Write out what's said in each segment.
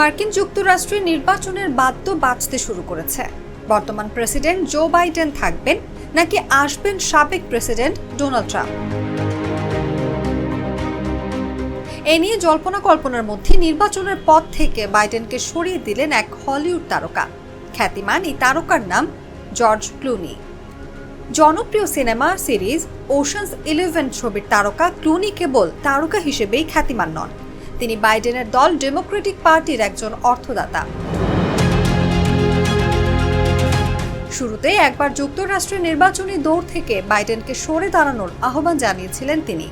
মার্কিন যুক্তরাষ্ট্রের নির্বাচনের বাদ্য বাজতে শুরু করেছে। বর্তমান প্রেসিডেন্ট জো বাইডেন থাকবেন নাকি আসবেন সাবেক প্রেসিডেন্ট ডোনাল্ড ট্রাম্প? এ নিয়ে জল্পনা কল্পনার মধ্যে নির্বাচনের পথ থেকে বাইডেনকে সরিয়ে দিলেন এক হলিউড তারকা। খ্যাতিমান এই তারকার নাম জর্জ ক্লুনি। জনপ্রিয় সিনেমা সিরিজ ওশানস ইলেভেন ছবির তারকা ক্লুনি কেবল তারকা হিসেবেই খ্যাতিমান নন। তিনি বাইডেনের দল ডেমোক্রেটিক পার্টির একজন অর্থদাতা। শুরুতে একবার যুক্তরাষ্ট্রের নির্বাচনী দৌড় থেকে বাইডেনকে সরে দাঁড়ানোর আহ্বান জানিয়েছিলেন তিনি।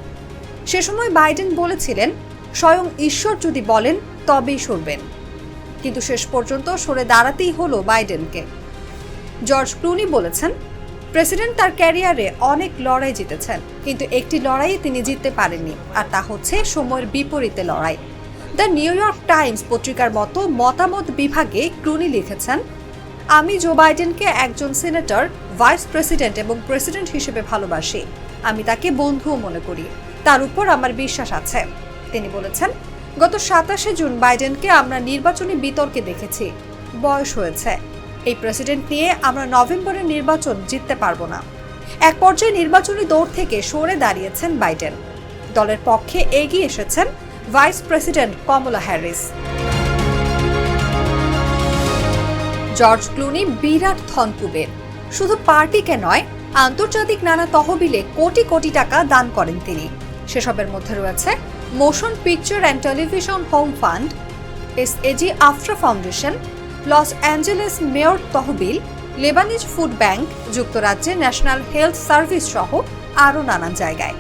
সে সময় বাইডেন বলেছিলেন, স্বয়ং ঈশ্বর যদি বলেন, তবেই সরবেন। কিন্তু শেষ পর্যন্ত সরে দাঁড়াতেই হলো বাইডেনকে। জর্জ ক্লুনি বলেছেন প্রেসিডেন্ট তার ক্যারিয়ারে অনেক লড়াই জিতেছেন, কিন্তু একটি লড়াই তিনি জিততে পারেননি, আর তা হচ্ছে সময়ের বিপরীতে লড়াই। দ্য নিউ ইয়র্ক টাইমস পত্রিকার মতো মতামত বিভাগে ক্রুনি লিখেছেন, আমি জো বাইডেনকে একজন সিনেটর, ভাইস প্রেসিডেন্ট এবং প্রেসিডেন্ট হিসেবে ভালোবাসি। আমি তাকে বন্ধুও মনে করি। তার উপর আমার বিশ্বাস আছে। তিনি বলেছেন, গত সাতাশে জুন বাইডেনকে আমরা নির্বাচনী বিতর্কে দেখেছি। বয়স হয়েছে। এই প্রেসিডেন্ট নিয়ে আমরা নভেম্বরের নির্বাচন জিততে পারব না। এক পর্যায়ে নির্বাচনী দৌড় থেকে সরে দাঁড়িয়েছেন বাইডেন। দলের পক্ষে এগিয়ে এসেছেন vice president Kamala Harris. George Clooney বিরাট ধনকুবের শুধু পার্টিকে নয়, আন্তর্জাতিক নানা তহবিলে কোটি কোটি টাকা দান করেন তিনি। সেসবের মধ্যে রয়েছে motion picture and television home fund, S AG AFTRA foundation Los Angeles mayor তহবিল, লেবানিজ ফুড ব্যাংক, যুক্তরাজ্যে ন্যাশনাল হেলথ সার্ভিস সহ আরও নানান জায়গায়।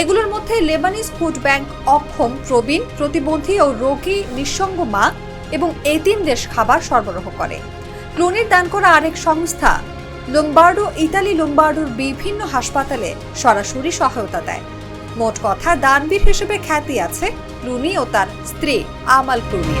এগুলোর মধ্যে লেবানিজ ফুড ব্যাংক অক্ষম, প্রবীণ, প্রতিবন্ধী ও রোগী নিঃসঙ্গ মা এবং এতিমদের খাবার সরবরাহ করে। ক্লুনির দান করা আরেক সংস্থা, লুম্বার্ডো, ইতালি লুম্বার্ডোর বিভিন্ন হাসপাতালে সরাসরি সহায়তা দেয়। মোট কথা, দানবীর হিসেবে খ্যাতি আছে ক্লুনি ও তার স্ত্রী, আমাল ক্লুনির